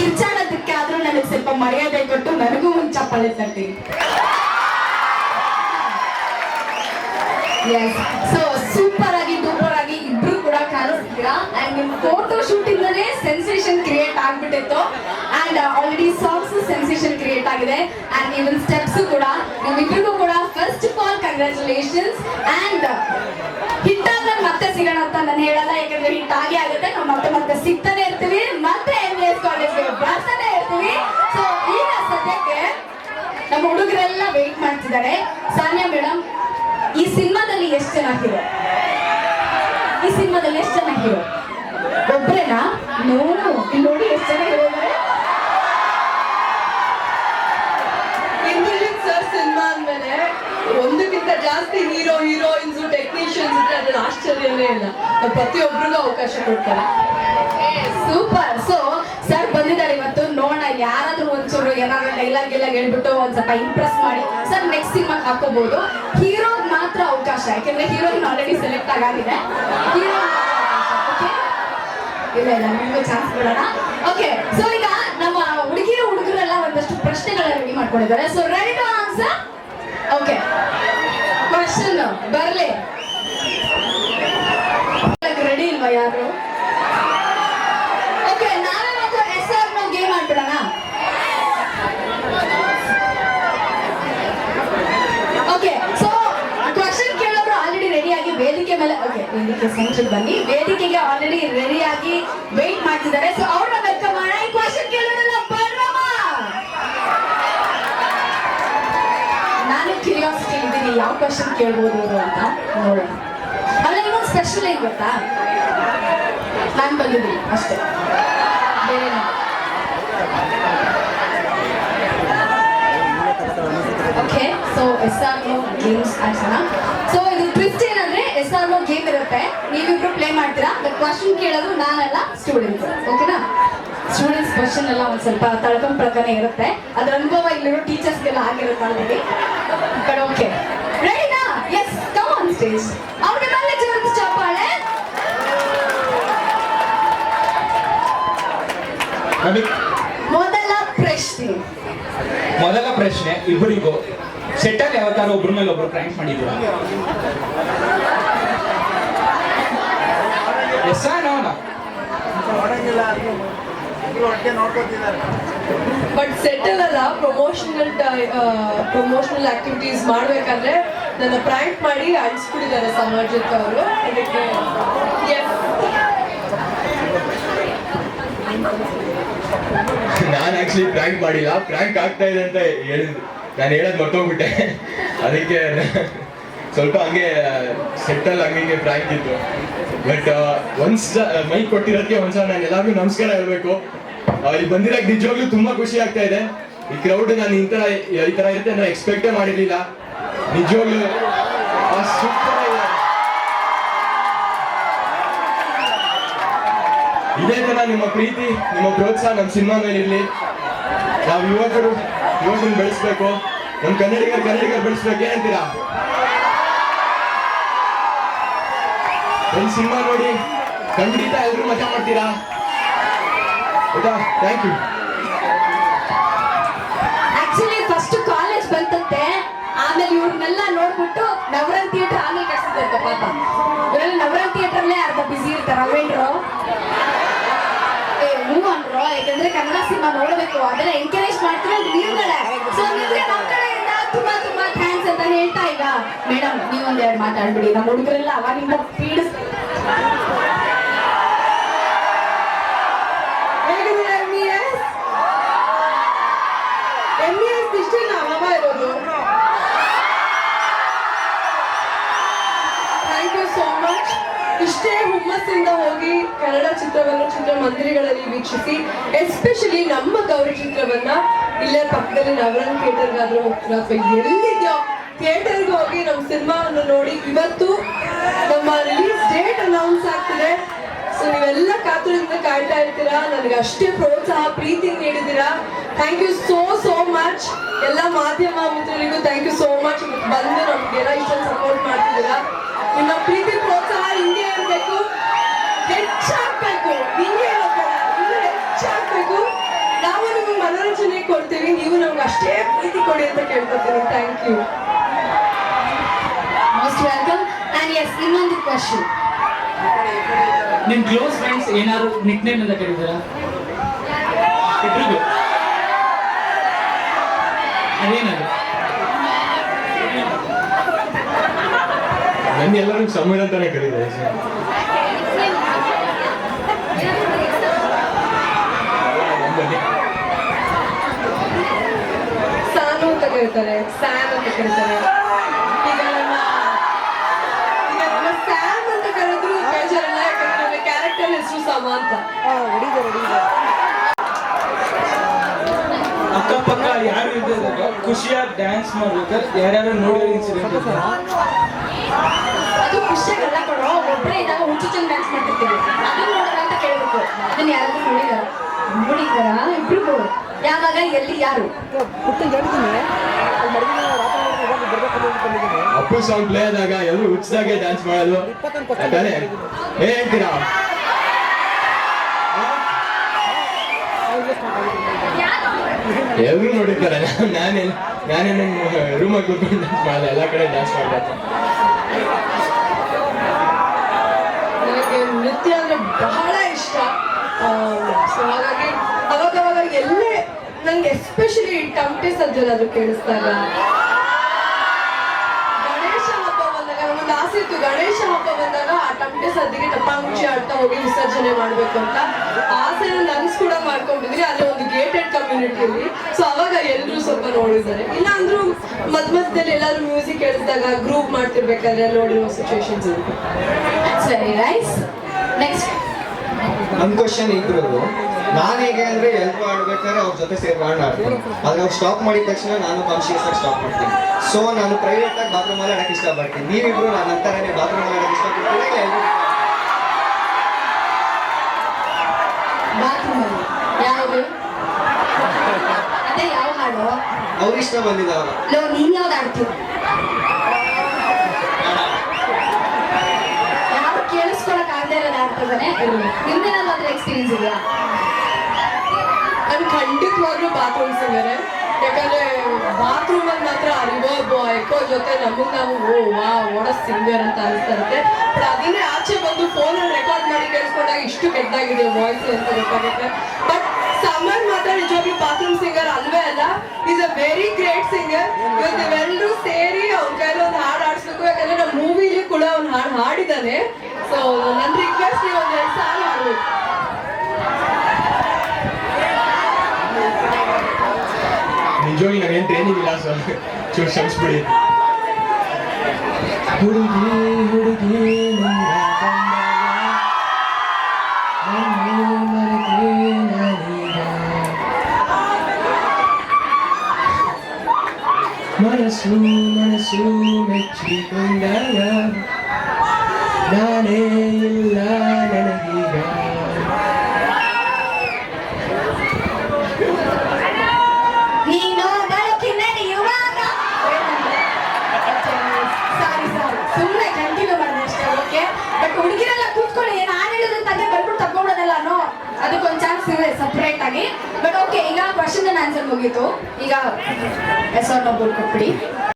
ಕಿರ್ಚಾಡೋದಕ್ಕೆ ಆದ್ರೂ ನನಗೆ ಸ್ವಲ್ಪ ಮರ್ಯಾದೆ ಕೊಟ್ಟು ನನಗೂ ಒಂದು ಚಪ್ಪಾಳೆ ತಟ್ಟಿ ಸೊ ಸೂಪರ್ ಆಗಿ ಸೂಪರ್ ಆಗಿ ಇಬ್ರು ಕೂಡ ಕಾಣಿಸ್ತೀರಾ? ಅಂಡ್ ನಿಮ್ ಫೋಟೋ ಶೂಟ್ ಇಂದನೇ ಸೆನ್ಸೇಷನ್ ಕ್ರಿಯೇಟ್ ಆಗ್ಬಿಟ್ಟಿತ್ತು. And already songs sensation create ಆಗಿದೆ. ಅಂಡ್ ಇವನ್ ಸ್ಟೆಪ್ಸ್ ಕೂಡ, ನಿಮ್ಮಿಬ್ರಿಗೂ ಕೂಡ first of all congratulations and ಆದ್ರೆ ಮತ್ತೆ ಸಿಗೋಣ ಅಂತ ನಾನು ಹೇಳಲ್ಲ, ಯಾಕಂದ್ರೆ ಹಿಂಟ್ ಆಗೇ ಆಗುತ್ತೆ. ನಾವು ಮತ್ತೆ ಮತ್ತೆ ಸಿಗ್ತಾನೆ ಇರ್ತೀವಿ, ಮತ್ತೆ ಎಂ ಎಸ್ ಕಾಲೇಜ್ಗೆ ಬರ್ತಾನೆ ಇರ್ತೀವಿ. ಸೊ ಈಗ ಸದ್ಯಕ್ಕೆ ನಮ್ಮ ಹುಡುಗರೆಲ್ಲ ವೆಯ್ಟ್ ಮಾಡ್ತಿದ್ದಾರೆ. ಸಾನಿಯಾ ಮೇಡಮ್ ಈ ಸಿನಿಮಾದಲ್ಲಿ ಎಷ್ಟು ಹೀರೋ ಈ ಸಿನಿಮಾದಲ್ಲಿ ಎಷ್ಟು ಜನ ಹೀರೋ ಒಬ್ರೇನಾ? ನೋಡಿ ಎಷ್ಟು ಜನ ಸಿನಿಮಾ ಅಂದ್ಮೇಲೆ ಒಂದಕ್ಕಿಂತ ಜಾಸ್ತಿ ಹೀರೋ ಹೀರೋಯಿನ್ಸ್ ಟೆಕ್ನಿಷಿಯನ್ಸ್ ಇದ್ರೆ ಅದ್ರ ಆಶ್ಚರ್ಯನೇ ಇಲ್ಲ. ಪ್ರತಿಯೊಬ್ಬರಿಗೂ ಅವಕಾಶ ಕೊಡ್ತಾರೆ. ಸೂಪರ್ ಸೊ ಸರ್ ಬಂದಿದ್ದಾರೆ ಇವತ್ತು. ನೋಡೋಣ, ಯಾರಾದ್ರೂ ಒಂಚೂರು ಏನಾದ್ರು ಡೈಲಾಗ್ ಎಲ್ಲ ಹೇಳ್ಬಿಟ್ಟು ಒಂದ್ ಸ್ವಲ್ಪ ಇಂಪ್ರೆಸ್ ಮಾಡಿ. ಸರ್ ನೆಕ್ಸ್ಟ್ ಸಿನಿಮಾ ಹಾಕೋಬಹುದು ಹೀರೋ ಮಾತ್ರ ಅವಕಾಶ, ಯಾಕಂದ್ರೆ ಹೀರೋಯಿನ್ ಆಲ್ರೆಡಿ ಸೆಲೆಕ್ಟ್ ಆಗಿದೆ ಹೀರೋ ಇಲ್ಲ ಇಲ್ಲ, ನಿಮ್ಗೆ ಚಾನ್ಸ್ ಕೊಡೋಣ ಓಕೆ ಸೊ ಈಗ ನಮ್ಮ ಹುಡುಗಿರು ಹುಡುಗರೆಲ್ಲ ರೆಡಿ ಮಾಡ್ಕೊಂಡಿದ್ದಾರೆ. So ready to answer okay question ಬರ್ಲಿ. ರೆಡಿ ಇಲ್ವಾ ಯಾರು? ಓಕೆ ನಾವೇ ಮತ್ತು ಎಸ್ ಆರ್ ನೋ ಗೇಮ್ ಆಡ್ಬಿಡೋಣ. ಓಕೆ ಸೊ ಕ್ವಶನ್ ಕೇಳೋರು ಆಲ್ರೆಡಿ ರೆಡಿಯಾಗಿ ವೇದಿಕೆ ಮೇಲೆ ಓಕೆ ವೇದಿಕೆ ಸೆಂಟ್ರಲ್ ಬನ್ನಿ. ವೇದಿಕೆಗೆ ಆಲ್ರೆಡಿ ರೆಡಿಯಾಗಿ ವೆಯ್ಟ್ ಮಾಡ್ತಿದ್ದಾರೆ. ಸೊ ಅವ್ರನ್ನ ವೆಲ್ಕಮ್ ಮಾಡೋಣ ಈ ಕ್ವಶನ್ ಕೇಳೋಣ ಬಲ್ರಾಮ ನಾನು ಕ್ಯೂರಿಯಾಸಿಟಿ ಇದ್ದೀನಿ ಯಾವ ಕ್ವಶನ್ ಕೇಳ್ಬೋದು ಇವರು ಅಂತ ನೋಡೋಣ. ಅಲ್ಲ, ಇನ್ನೊಂದು ಸ್ಪೆಷಲ್ ಏನು ಗೊತ್ತಾ? ನಾನು ಬಂದಿದ್ದೀನಿ, ಅಷ್ಟೇ. ಬೇರೆ okay so yes or no games ಆಡ್ಸೋಣ so ಇದು ಟ್ವಿಸ್ಟ್ ಏನಂದ್ರೆ ಎಸ್ ಆರ್ ಓ ಗೇಮ್ ಇರುತ್ತೆ. ನೀವಿಬ್ರು ಪ್ಲೇ ಮಾಡ್ತೀರಾ ಬಟ್ ಕ್ವಶನ್ ಕೇಳೋದು ನಾನಲ್ಲ ಸ್ಟೂಡೆಂಟ್ಸ್ ಓಕೆನಾ ಕ್ವಶನ್ ಎಲ್ಲ ಒಂದ್ ಸ್ವಲ್ಪ ತಳ್ಕೊಂಡ್ ಪ್ರಕಾರನೇ ಇರುತ್ತೆ. ಅದ್ರ ಅನುಭವ ಇಲ್ಲಿರೋ ಟೀಚರ್ಸ್ಗೆಲ್ಲ ಆಗಿರುತ್ತೆ ಆಲ್ರೆಡಿ ಕಡೆ ಓಕೆ ರೆಡಿನಾ ಎಸ್ ಕಮ್ ಆನ್ ಸ್ಟೇಜ್ ಅವ್ರಿಗೆ ಮೇಲೆ ಜೋರದ ಚಪ್ಪಾಳೆ. ನಮಗೆ ಮೊದಲ ಪ್ರಶ್ನೆ. ಮೊದಲ ಪ್ರಶ್ನೆ ಇಬ್ಬರಿಗೂ. ಸೆಟ್ಟಲ್ಲಿ ಯಾವತ್ತಾರು ಒಬ್ರ ಮೇಲೆ ಒಬ್ರು ಪ್ರ್ಯಾಂಕ್ ಮಾಡಿದ್ದೀರಾ ಎಸ್ ನೋನ ಬಟ್ ಸೆಟಲ್ ಅಲ್ಲ ಪ್ರಮೋಷನಲ್ ಪ್ರಮೋಷನಲ್ ಆಕ್ಟಿವಿಟೀಸ್ ಮಾಡ್ಬೇಕಂದ್ರೆ ನನ್ನ ಪ್ರ್ಯಾಂಕ್ ಮಾಡಿ ಅಳಿಸ್ಬಿಟ್ಟಿದ್ದಾರೆ ಸಮಾಜಕ್ಕೆ ಅವರು. ಅದಕ್ಕೆ. ನಾನು ಆಕ್ಚುಲಿ ಪ್ರ್ಯಾಂಕ್ ಮಾಡಿಲ್ಲ. ಪ್ರ್ಯಾಂಕ್ ಆಗ್ತಾ ಇದೆ ಅಂತ ಹೇಳಿದ್ರು ನಾನು ಹೇಳೋದು ಮರ್ತೋಗ್ಬಿಟ್ಟೆ. ಅದಕ್ಕೆ ಸ್ವಲ್ಪ ಹಂಗೆ ಸೆಟ್ಟಲ್ ಹಂಗೆ ಹಿಂಗೆ ಪ್ರ್ಯಾಂಕ್ ಇತ್ತು. ಬಟ್ ಒಂದ್ಸ ಮೈಕ್ ಕೊಟ್ಟಿರೋದಕ್ಕೆ ಒಂದ್ಸಲ ನಾನು ಎಲ್ಲರಿಗೂ ನಮಸ್ಕಾರ ಹೇಳ್ಬೇಕು. ಇಲ್ಲಿ ಬಂದಿರೋಕೆ ನಿಜವಾಗ್ಲೂ ತುಂಬಾ ಖುಷಿ ಆಗ್ತಾ ಇದೆ. ಈ ಕ್ರೌಡ್ ನಾನು ಈ ತರ ಈ ತರ ಇರುತ್ತೆ ನಾನು ಎಕ್ಸ್ಪೆಕ್ಟೇ ಮಾಡಿರ್ಲಿಲ್ಲ. ನಿಜವಾಗ್ಲೂ ಇದೇ. ತರ ನಿಮ್ಮ ಪ್ರೀತಿ, ನಿಮ್ಮ ಪ್ರೋತ್ಸಾಹ ನಮ್ಮ ಸಿನಿಮಾ ಮೇಲೆ ಇರ್ಲಿ. ನಾವು ಯುವಕರು, ಯುವಕರನ್ನ ಬೆಳೆಸ್ಬೇಕು. ನಮ್ಮ ಕನ್ನಡಿಗರು ಕನ್ನಡಿಗರು ಬೆಳೆಸ್ಬೇಕು, ಏನಂತೀರಾ? ಒಂದು ಸಿನಿಮಾ ನೋಡಿ ಖಂಡಿತ ಎಲ್ರು ಮಜಾ ಮಾಡ್ತೀರಾ? ಆಯ್ತಾ thank you actually first college ಬಂತಂತೆ. ಆಮೇಲೆ ಇವ್ರನ್ನೆಲ್ಲ ನೋಡ್ಬಿಟ್ಟು ನವರನ್ ಥಿಯೇಟರ್ ಆಮೇಲೆ ಕಳ್ಸಿದ್ದಂತೆ ಪಾಪ. ಇವರೆಲ್ಲ ನವರನ್ ಥಿಯೇಟರ್ ಅಲ್ಲೇ ಅರ್ಧ ಬಿಸಿ ಇರ್ತಾರೆ ಅವೇನ್ರು ಹೂ ಅನ್ರು ಯಾಕಂದ್ರೆ ಕನ್ನಡ ಸಿನಿಮಾ ನೋಡಬೇಕು. ಅದನ್ನ ಎಂಕರೇಜ್ ಮಾಡ್ತಾರೆ ನೀವುಗಳೇ. ಸೊ ನಿಮ್ಗೆ ನಮ್ಮ ಕಡೆಯಿಂದ ತುಂಬಾ ತುಂಬಾ ಥ್ಯಾಂಕ್ಸ್ ಅಂತ ಹೇಳ್ತಾ ಈಗ ಮೇಡಮ್, ನೀವೊಂದು ಎರಡು ಮಾತಾಡ್ಬಿಡಿ. ನಮ್ಮ ಹುಡುಗರೆಲ್ಲ ಅವಾಗಿಂದ ಪೀಡಿಸ್ ಇಷ್ಟೇ ಹುಮ್ಮಸ್ಸಿಂದ ಹೋಗಿ ಕನ್ನಡ ಚಿತ್ರವನ್ನು, ಚಿತ್ರಮಂದಿರಗಳಲ್ಲಿ ವೀಕ್ಷಿಸಿ ಎಸ್ಪೆಷಲಿ ನಮ್ಮ ಗೌರಿ ಚಿತ್ರವನ್ನ ಇಲ್ಲೇ ಪಕ್ಕದಲ್ಲಿ ನವರನ್ ಥಿಯೇಟರ್ಗಾದ್ರೂ ಹೋಗ್ತೀರಾ ಅಥವಾ ಎಲ್ಲಿದ್ಯೋ ಥಿಯೇಟರ್ಗೆ ಹೋಗಿ ನಮ್ಮ ಸಿನಿಮಾವನ್ನು ನೋಡಿ ಇವತ್ತು ನಮ್ಮ ರಿಲೀಸ್ ಡೇಟ್ ಅನೌನ್ಸ್ ಆಗ್ತಿದೆ. ಸೊ ನೀವೆಲ್ಲ ಕಾತುರದಿಂದ ಕಾಯ್ತಾ ಇರ್ತೀರಾ? ನನಗೆ ಅಷ್ಟೇ ಪ್ರೋತ್ಸಾಹ, ಪ್ರೀತಿ ನೀಡಿದ್ದೀರಾ? Thank you so so much ಎಲ್ಲ ಮಾಧ್ಯಮ ಮಿತ್ರರಿಗೂ ಥ್ಯಾಂಕ್ ಯು ಸೋ ಮಚ್ ಬಂದು ನಮ್ಗೆಲ್ಲ ಇಷ್ಟೊಂದು ಸಪೋರ್ಟ್ ಮಾಡ್ತಿದ್ದೀರಾ? ನಿಮ್ಮ ಪ್ರೀತಿ ಇರಬೇಕು ಹೆಚ್ಚಾಗ್ಬೇಕು ಹಿಂಗೆ ಇರೋಬೇಡ ಮನರಂಜನೆ ಕೊಡ್ತೀವಿ. ನೀವು ನಮ್ಗೆ ಅಷ್ಟೇ ಪ್ರೀತಿ ಕೊಡಿ ಅಂತ ಕೇಳ್ಕೊತೀನಿ thank you most welcome and yes ಇನ್ನೊಂದು ಕ್ವಶನ್ ನಿಮ್ಮ ಕ್ಲೋಸ್ ಫ್ರೆಂಡ್ಸ್ ಏನಾದ್ರು ನಿಕ್ ನೇಮ್ ಅಂತ ಕರೀತಾರ ಇಬ್ರಿಗೂ ಅದೇನದು? ನನ್ನ ಎಲ್ಲರೂ ಸಮೀರ್ ಅಂತಾನೆ ಕರೀತಾರೆ. ಸರ್ ಸಾನು ಅಂತ ಕರೀತಾರೆ ಸ್ಯಾಮ್ ಅಂತ ಕರೀತಾರೆ. ಈಗ ನನ್ನ ಈಗ ನನ್ನ ಸ್ಯಾಮ್ ಅಂತ ಕರೆದ್ರು ಬೇಜಾರಲ್ಲ ಯಾಕಂದ್ರೆ ನನ್ನ ಕ್ಯಾರೆಕ್ಟರ್ ಹೆಸರು ಸಮ ಅಂತ. ಅಕ್ಕಪಕ್ಕ ಯಾರು ಇದ್ದಾಗ ಖುಷಿಯಾಗಿ ಡ್ಯಾನ್ಸ್ ಮಾಡ್ಬೇಕಾದ್ರೆ ಯಾರ್ಯಾರು ನೋಡಿ ಇನ್ಸಿಡೆಂಟ್ ಅದು ಖುಷಿಯಾಗಲ್ಲ ಕೊಡೋ ಒಬ್ಬರೇ ಇದ್ದಾಗ ಹುಚ್ಚು ಡ್ಯಾನ್ಸ್ ಮಾಡ್ತಿರ್ತೀವಿ. ಅದನ್ನ ನೋಡೋಣ ಅಂತ ಕೇಳಬೇಕು ಅದನ್ನ ಯಾರಾದ್ರೂ ನೋಡಿದಾರ ನೋಡಿದಾರ ಇಬ್ರಿಗೂ ಯಾವಾಗ ಎಲ್ಲಿ ಯಾರು? ಅಪ್ಪು ಸಾಂಗ್ ಪ್ಲೇ ಆದಾಗ ಎಲ್ಲರೂ ಹುಚ್ಚದಾಗೆ ಡ್ಯಾನ್ಸ್ ಮಾಡೋದು. ತಾನೇ ಏನ್ ಹೇಳ್ತೀರಾ? ಎಲ್ಲರೂ ನೋಡಿರ್ತಾರೆ. ನಾನೇ ನಾನೇ ನಮ್ಮ ರೂಮಲ್ಲಿ ಕೂತ್ಕೊಂಡು ಡ್ಯಾನ್ಸ್ ಮಾಡಲ್ಲ ಎಲ್ಲ ಕಡೆ ಡ್ಯಾನ್ಸ್ ಮಾಡ್ಬೇಕು ನೃತ್ಯ ಅಂದ್ರೆ ಬಹಳ ಇಷ್ಟ ಸೊ ಹಾಗಾಗಿ ಅವಾಗ ಅವಾಗ ಎಲ್ಲೇ ನಂಗೆ ಎಸ್ಪೆಷಲಿ ಟಮಟೆ ಸಜ್ಜನಾದ್ರು ಕೇಳಿಸ್ದಾಗ. ಗಣೇಶ ಹಬ್ಬ ಬಂದಾಗ ನಮ್ಗೊಂದು ಆಸೆ ಇತ್ತು. ಗಣೇಶ ಹಬ್ಬ ಬಂದಾಗ ಆ ಟಮಟೆ ಸದ್ದಿಗೆ ಟಪಾಂಗುಚಿ ಆಡ್ತಾ ಹೋಗಿ ವಿಸರ್ಜನೆ ಮಾಡ್ಬೇಕು ಅಂತ ಆಸೆನ ನನ್ಸ್ ಕೂಡ ಮಾಡ್ಕೊಂಡಿದ್ರಿ ಅಲ್ಲಿ ಒಂದು ಗೇಟೆಡ್ ಕಮ್ಯುನಿಟಿಯಲ್ಲಿ ಸೊ ಅವಾಗ ಎಲ್ಲರೂ ಸ್ವಲ್ಪ ನೋಡಿದ್ದಾರೆ. ಇಲ್ಲ ಅಂದ್ರೂ ಮಧ್ಯ ಮಧ್ಯದಲ್ಲಿ ಎಲ್ಲಾದ್ರೂ ಮ್ಯೂಸಿಕ್ ಕೇಳಿಸಿದಾಗ ಗ್ರೂಪ್ ಮಾಡ್ತಿರ್ಬೇಕಾದ್ರೆ ನೋಡಿರೋ ಸಿಚುವೇಶನ್ಸ್ ಇರುತ್ತೆ. ಸರಿ ರೈಸ್ ನೆಕ್ಸ್ಟ್ ಒಂದು ಕ್ವಶನ್ ಇಬ್ರದ್ದು ನಾನು ಹೇಗೆ ಅಂದ್ರೆ ಎಲ್ರು ಆಡ್ಬೇಕಾದ್ರೆ ಅವ್ರ ಜೊತೆ ಸೇರ್ಕೊಂಡು ಆಡ್ತೀನಿ ಅವ್ರು ಸ್ಟಾಪ್ ಮಾಡಿದ ತಕ್ಷಣ ನಾನು ಕಾನ್ಶಿಯಸ್ ಆಗಿ ಸ್ಟಾಪ್ ಮಾಡ್ತೀನಿ. ಸೊ ನಾನು ಪ್ರೈವೇಟ್ ಆಗಿ ಬಾತ್ರೂಮ್ ಅಲ್ಲಿ ಆಡಕ್ಕೆ ಇಷ್ಟಪಡ್ತೀನಿ. ನೀವಿಬ್ರು ನಾನು ಅಂತಾರೇ ಬಾತ್ರೂಮ್ ಅಲ್ಲಿ ಆಡಕ್ಕೆ ಇಷ್ಟಪಡ್ತೀನಿ ಅವ್ರ ಇಷ್ಟ ಬಂದಿದ್ದಾವ ನೀನ್ ಯಾವ್ದು ಕೇಳಿಸ್ಕೊಳಕ್ ಆಗದೆ ಇರೋದು ಆಡ್ತಿದ್ದಾನೆ ನಿಮ್ದೇನಾದ್ರು ಅದ್ರ ಎಕ್ಸ್ಪೀರಿಯನ್ಸ್ ಇದೆಯಾ? ನಾನು ಖಂಡಿತವಾಗ್ಲೂ ಬಾತ್ರೂಮ್ ಸಿಂಗರ್ ಯಾಕಂದ್ರೆ ಬಾತ್ರೂಮ್ ಅಲ್ಲಿ ಮಾತ್ರ ರಿವರ್ಬ್ ಎಕೋ ಜೊತೆ ನಮಗ್ ನಾವು, ಓ ವಾ ಓಡ ಸಿಂಗರ್ ಅಂತ ಅನಿಸ್ತಾ ಇರುತ್ತೆ ಬಟ್ ಅದನ್ನೇ ಆಚೆ ಬಂದು ಫೋನ್ ಅಲ್ಲಿ ರೆಕಾರ್ಡ್ ಮಾಡಿ ಕೇಳಿಸ್ಕೊಂಡಾಗ ಇಷ್ಟು ಕೆಟ್ಟಾಗಿದೆ ವಾಯ್ಸ್ ಅಂತ ಗೊತ್ತಾಗುತ್ತೆ. ಬಟ್ ಸಮರ್ ಮಾತ್ರ ನಿಜವಾಗ್ಲೂ ಬಾತ್ರೂಮ್ ಸಿಂಗರ್ ಅಲ್ವೇ ಅಲ್ಲ is a very great singer ಇವತ್ತು ಸೇರಿ ಅವ್ನ ಕೈಲಿ ಒಂದು ಹಾಡು ಆಡಿಸ್ಬೇಕು ಯಾಕಂದ್ರೆ ನಮ್ಮ ಮೂವಿಲಿ ಕೂಡ ಅವ್ನು ಹಾಡು ಹಾಡಿದ್ದಾನೆ. ಸೊ ನನ್ನ ರಿಕ್ವೆಸ್ಟ್ ನೀವು ಒಂದು ಎರಡು ಸಾಲ ಹಾಡ್ಬೇಕು. and joining again training with us on George Sam's answer ಮುಗೀತು. ಈಗ ಎಸ್ ಆರ್ ಕೊಟ್ಬಿಡಿ.